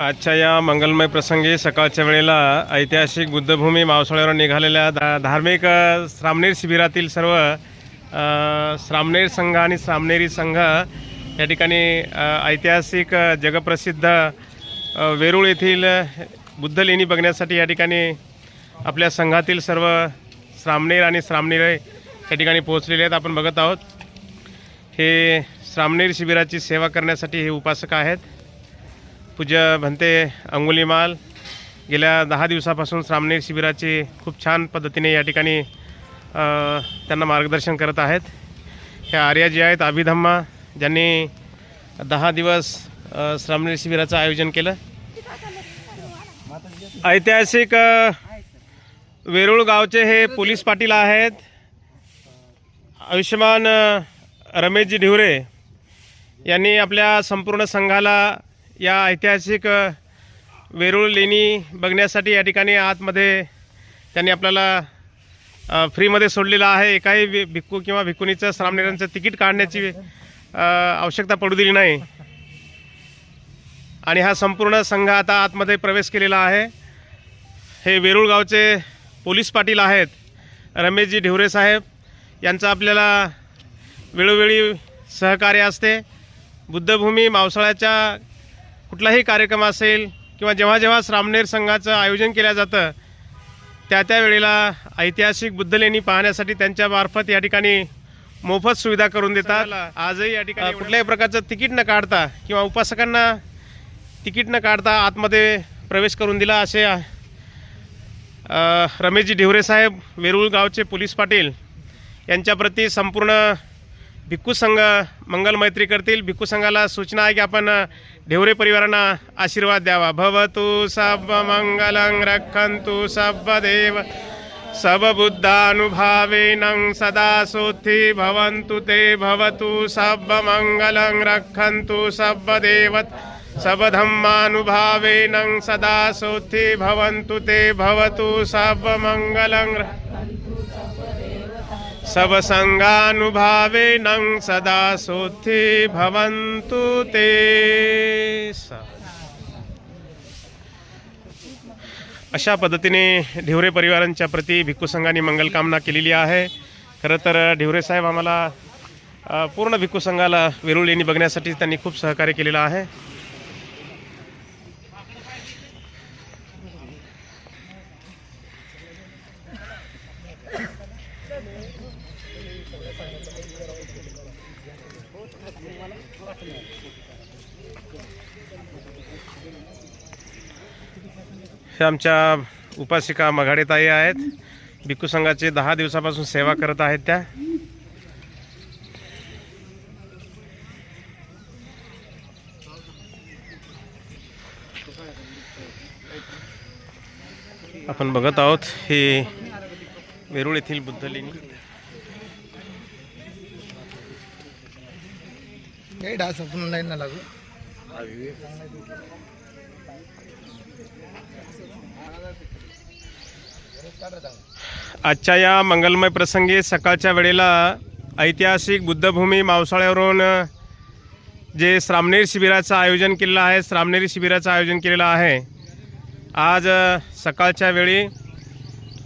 आजच्या या मंगलमय प्रसंगी सकाळच्या वेळेला ऐतिहासिक बुद्धभूमी मावसाळ्यावर निघालेल्या धा धार्मिक श्रामनेर शिबिरातील सर्व श्रामनेर संघ आणि श्रामनेरी संघ या ठिकाणी ऐतिहासिक जगप्रसिद्ध वेरूळ येथील बुद्ध बुद्धलेणी बघण्यासाठी या ठिकाणी आपल्या संघातील सर्व श्रामनेर आणि श्रामणेर या ठिकाणी पोहोचलेले आहेत. आपण बघत आहोत. हे श्रामनेर शिबिराची सेवा करण्यासाठी हे उपासक आहेत. पूज्य भंते अंगुलीमाल गेल्या दहा दिवसापासून श्रामणेर शिबिराचे खूप छान पद्धतीने या ठिकाणी त्यांना मार्गदर्शन करत आहेत. हे आर्या जे आहेत अभिधम्मा ज्यांनी दहा दिवस अ, श्रामणेर शिबिराचं आयोजन केलं. ऐतिहासिक वेरूळ गावचे हे पोलीस पाटील आहेत. आयुष्यमान रमेशजी ढिवरे यांनी आपल्या संपूर्ण संघाला या ऐतिहासिक वेरूळ लेणी बघण्यासाठी या ठिकाणी आतमध्ये त्यांनी आपल्याला फ्रीमध्ये सोडलेला आहे. एकाही वि- भिक्खू किंवा भिक्खुनीचं श्रामनेरांचं तिकीट काढण्याची आवश्यकता पडू दिली नाही. आणि हा संपूर्ण संघ आता आतमध्ये प्रवेश केलेला आहे. हे वेरूळ गावचे पोलीस पाटील आहेत. रमेशजी ढिवरे साहेब. यांचं आपल्याला वेळोवेळी सहकार्य असते. बुद्धभूमी मावसाळ्याच्या कुठलाही कार्यक्रम असेल किंवा जेव्हा जेव्हा श्रामणेर संघाचं आयोजन केलं जातं त्या त्या वेळेला ऐतिहासिक बुद्धलेणी पाहण्यासाठी त्यांच्यामार्फत या ठिकाणी मोफत सुविधा करून देतात. आजही या ठिकाणी कुठल्याही प्रकारचं तिकीट न काढता किंवा उपासकांना तिकीट न काढता आतमध्ये प्रवेश करून दिला असे रमेशजी ढिवरे साहेब वेरूळ गावचे पोलीस पाटील यांच्याप्रती संपूर्ण भिक्खू संघ मंगल मैत्री करतील. भिक्खू संघाला सूचना आहे की आपण ढेवरे परिवारांना आशीर्वाद द्यावा. भवतु सब मंगलं रक्षन्तु सब देव. सब बुद्धानुभावेनं सदा सोथी भवन्तु ते भवतु. सब मंगलं रक्षन्तु सब देवत. सब धम्मानुभावेनं सदा सोत्थी भवन्तु ते भवतु. सब मंगलं र- सब सदा सोथे भवन्तु ते। अशा पद्धतीने ढिवरे परिवारांच्या प्रती भिक्खू संघाने मंगलकामना केलेली आहे. खरं तर ढिवरे साहेब आम्हाला पूर्ण भिक्खू संघाला लेणी बघण्यासाठी त्यांनी खूप सहकार्य केलेलं आहे. हे आमच्या उपासिका मघाडेताई आहेत. भिक्खू संघाचे दहा दिवसापासून सेवा करत आहेत त्या. आपण बघत आहोत हे वेरूळ येथील बुद्धलेणी काही डास आपण लाईन ना लागू. आजच्या या मंगलमय प्रसंगी सकाळच्या वेळेला ऐतिहासिक बुद्धभूमी मावसाळ्यावरून जे श्रामणेर शिबिराचं आयोजन केलेलं आहे श्रामणेरी शिबिराचं आयोजन केलेलं आहे. आज सकाळच्या वेळी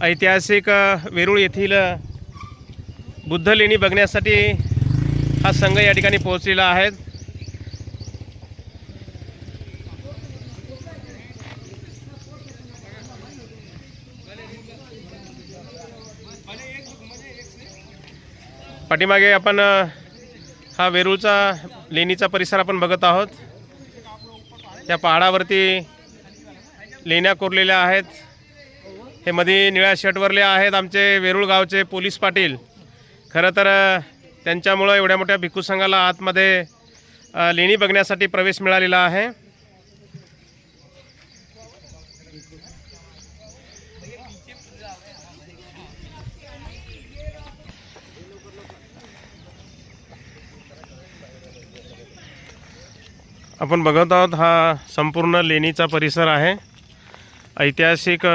ऐतिहासिक वेरूळ येथील बुद्ध बुद्धलेणी बघण्यासाठी हा संघ या ठिकाणी पोहोचलेला आहे. पाठीमागे आपण हा वेरूळचा लेणीचा परिसर आपण बघत आहोत. त्या पहाडावरती लेण्या कोरलेल्या आहेत. हे मध्ये निळ्या शर्टवरले आहेत आमचे वेरूळ गावचे पोलीस पाटील. खरं तर त्यांच्यामुळं एवढ्या मोठ्या भिक्खू संघाला आतमध्ये लेणी बघण्यासाठी प्रवेश मिळालेला आहे. आपण बघत आहोत हा संपूर्ण लेणीचा परिसर आहे. ऐतिहासिक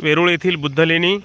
वेरूळ येथील बुद्धलेणी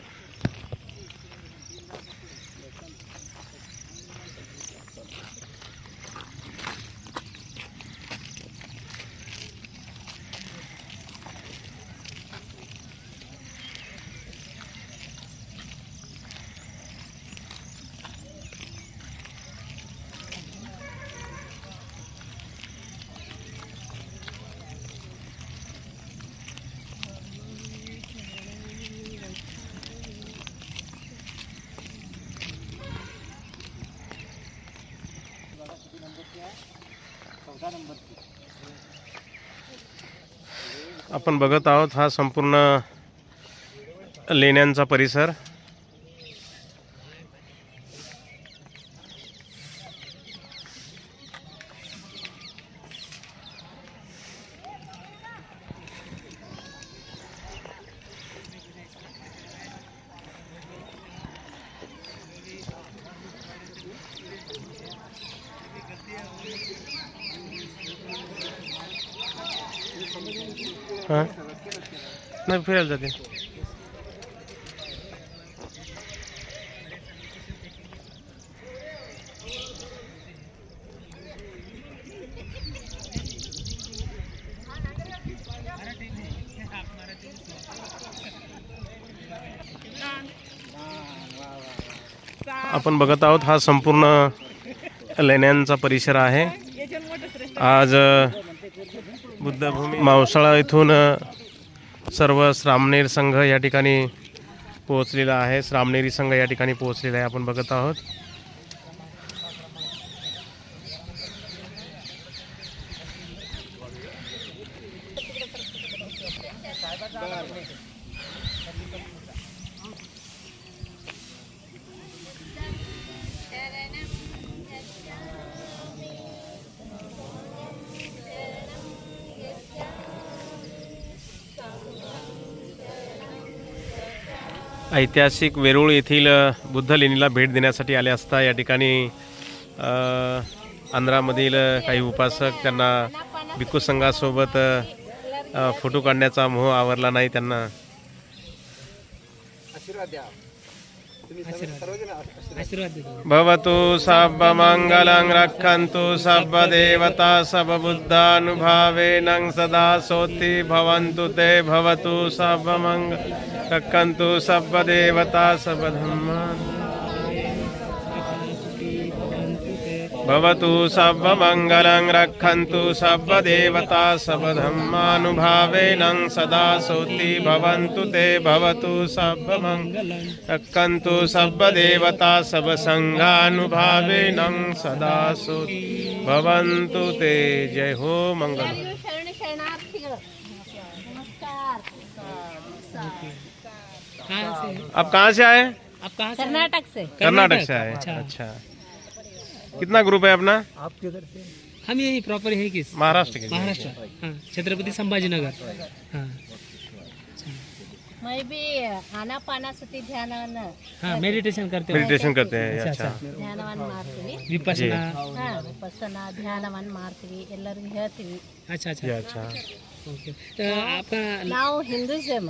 आपण बघत आहोत हा संपूर्ण लेण्यांचा परिसर. हां? नाही फिरायला जाते. आपण बघत आहोत हा संपूर्ण लेण्यांचा परिसर आहे. आज बुद्धभूमी मावसाळा इथून सर्व श्रामनेर संघ या ठिकाणी पोहोचलेला आहे. श्रामनेरी संघ या ठिकाणी पोहोचलेला आहे. आपण बघत आहोत. ऐतिहासिक वेरूळ येथील बुद्ध लेणीला भेट देण्यासाठी आले असता या ठिकाणी अ, आंध्रामधील काही उपासक त्यांना भिक्खू संघासोबत फोटो काढण्याचा मोह आवरला नाही त्यांना. भवतु सर्वमङ्गलं रक्षन्तु सर्वदेवता सर्वबुद्धानुभावेन सदा सोति भवन्तु ते भवतु सर्वमङ्ग रक्षन्तु सर्वदेवता सर्वधर्मान् भवतु सर्वमङ्गलं रक्षन्तु सर्वदेवता सर्वधर्मानुभावेन सदा सोति भवन्तु ते भवतु सर्वमङ्गलं। रक्षन्तु सर्वदेवता सर्वसङ्घानुभावेन सदा सोति। भवन्तु ते जय हो मङ्गलम्। आप कहाँ से आए? आप कहाँ से कर्नाटक से। कर्नाटक से आए। अच्छा।, अच्छा। कितना ग्रुप है अपना? आप किधर से? हम यही प्रॉपर यही किस महाराष्ट्र के। महाराष्ट्र। हाँ, छत्रपति संभाजी नगर हाँ। मैं भी आना पाना सती ध्यान हाँ मेडिटेशन करते हैं। मेडिटेशन करते हैं अच्छा ध्यानवन ಮಾಡ್ತೀವಿ ವಿಪಸನ ಹಾ ವಿಪಸನ ಧ್ಯಾನವನ್ನ ಮಾಡ್ತೀವಿ ಎಲ್ಲರಿಗೂ ಹೇಳ್ತೀವಿ अच्छा अच्छा। हाँ, अच्छा।, अच्छा। ನಾವು ಹಿಂದೂಸಮ್.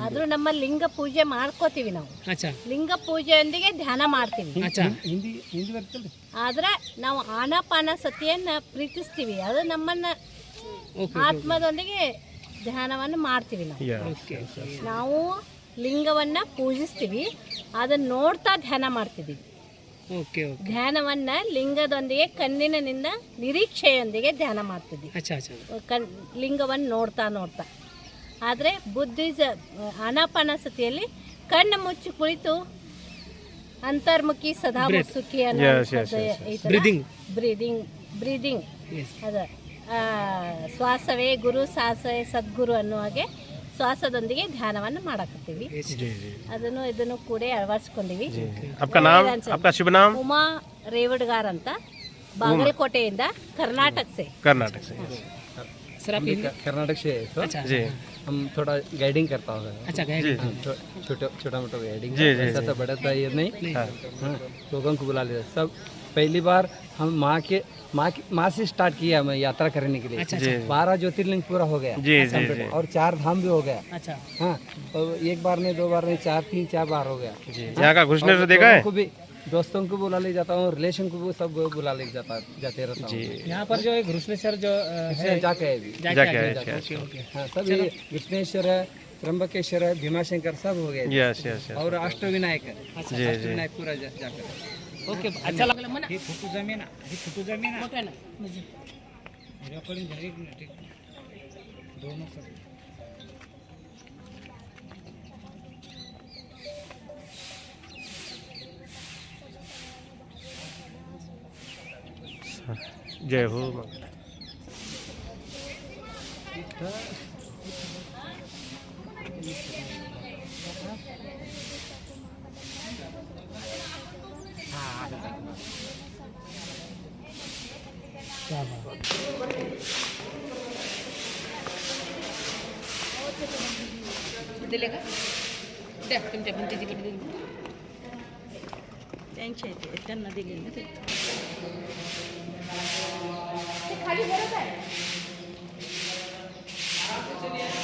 ಆದ್ರೂ ನಮ್ಮ ಲಿಂಗ ಪೂಜೆ ಮಾಡ್ಕೋತೀವಿ ನಾವು. ಲಿಂಗ ಪೂಜೆಯೊಂದಿಗೆ ಧ್ಯಾನ ಮಾಡ್ತೀವಿ. ಆದ್ರೆ ನಾವು ಆನಪಾನ ಸತಿಯನ್ನ ಪ್ರೀತಿಸ್ತೀವಿ. ಅದು ನಮ್ಮನ್ನ ಆತ್ಮದೊಂದಿಗೆ ಧ್ಯಾನವನ್ನು ಮಾಡ್ತೀವಿ ನಾವು. ನಾವು ಲಿಂಗವನ್ನ ಪೂಜಿಸ್ತೀವಿ. ಅದನ್ನ ನೋಡ್ತಾ ಧ್ಯಾನ ಮಾಡ್ತಿದ್ದೀವಿ. ಧ್ಯಾನವನ್ನ ಲಿಂಗದೊಂದಿಗೆ ಕಣ್ಣಿನಿಂದ ನಿರೀಕ್ಷೆಯೊಂದಿಗೆ ಧ್ಯಾನ ಮಾಡ್ತಿದ್ವಿ. ಕಣ್ ಲಿಂಗವನ್ನು ನೋಡ್ತಾ ನೋಡ್ತಾ. ಆದ್ರೆ ಬುದ್ಧಿಸ ಅನಾಪಾನಸತಿಯಲ್ಲಿ ಕಣ್ಣು ಮುಚ್ಚಿ ಕುಳಿತು ಅಂತರ್ಮುಖಿ ಸದಾ ಸುಖಿ ಅನ್ನೋ ಬ್ರೀದಿಂಗ್ ಬ್ರೀದಿಂಗ್ ಅದ ಶ್ವಾಸವೇ ಗುರು ಸಾಸವೇ ಸದ್ಗುರು ಅನ್ನುವಾಗೆ ಶ್ವಾಸದೊಂದಿಗೆ ಧ್ಯಾನವನ್ನು ಮಾಡಕತ್ತೀವಿ यस जी जी ಅದನ್ನು ಇದನ್ನು ಕೂಡ ಅಳವಡಿಸ್ಕೊಂಡಿವಿ जी आपका नाम आपका शुभ नाम ಉಮಾ ರೇವಡ್ಗಾರ್ ಅಂತ ಬಾಗಲಕೋಟೆಯಿಂದ ಕರ್ನಾಟಕ ಸೆ कर्नाटक से सर आप हिंदी कर्नाटक से है तो अच्छा जी हम थोड़ा गाइडिंग करता हूँ अच्छा गए जी छो- छोटा छोटा मोटा गाइडिंग जी, जी, ऐसा जी। तो बड़ा था ये नहीं नहीं हाँ, लोगों को बुला लेते सब पहली बार हम माँ के माँ माँ से स्टार्ट किया मैं यात्रा करने के लिए। अच्छा अच्छा। बारह ज्योतिर्लिंग पूरा हो गया। जी जी जी। और चार धाम भी हो गया। अच्छा। हाँ और एक बार नहीं दो बार नहीं चार तीन चार बार हो गया। जी यहाँ का घुसने से देखा है? भी दोस्तों को बुला ले जाता हूँ रिलेशन को भी सब बुला ले जाता जाते रहता हूँ। यहाँ पर जो है घृष्णेश्वर जो है जाके है अभी जाके हैं। अच्छा, हाँ सब ये विष्णेश्वर है त्र्यंबकेश्वर है भीमाशंकर सब हो गए। यस यस यस और अष्टविनायक है। अच्छा अष्टविनायक पूरा जाकर। ओके अच्छा ही फुटू जमीन ही फुटू जमीन. मोठं ना. दोनों जय हो. मग दिले का? द्या तुमच्या पण तिकडे दिली? त्यांच्या इथे त्यांना दिले ना ते तर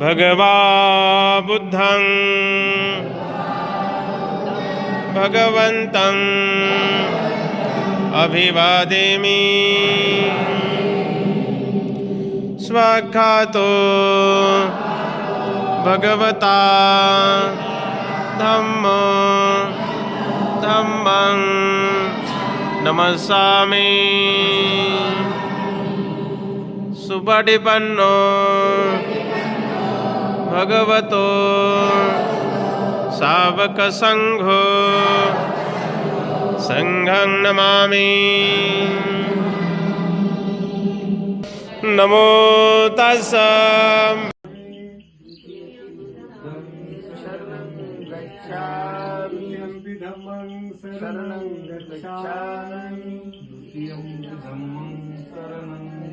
भगवा बुद्धं। भगवन्तं। अभिवादेमि। स्वाख्यातो भगवता धम्म धम्मं। नमस्सामि सुपटिपन्नो भगवतो। सावकसङ्घो सङ्घं नमामि। नमो तस्स। द्वितीयम्पि धम्मं शरणं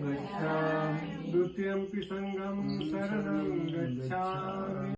गच्छामि। द्वितीयम्पि सङ्गं शरणं गच्छामि।